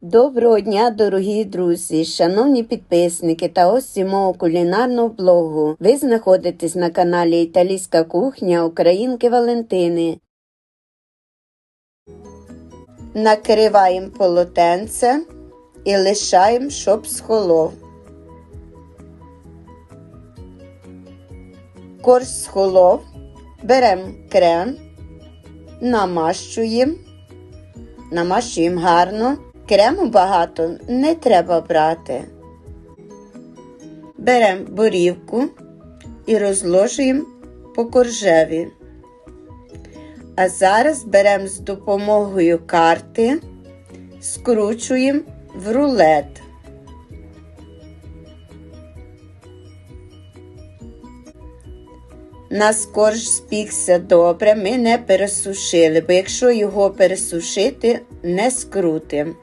Доброго дня, дорогі друзі, шановні підписники та гості мого кулінарного блогу. Ви знаходитесь на каналі Італійська кухня Українки Валентини. Накриваємо полотенце і лишаємо, щоб схолов. Корж схолов, беремо крем, намащуємо, намащуємо гарно. Крему багато не треба брати. Беремо борівку і розложуємо по коржеві. А зараз беремо з допомогою карти, скручуємо в рулет. Нас корж спікся добре, ми не пересушили, бо якщо його пересушити, не скрутимо.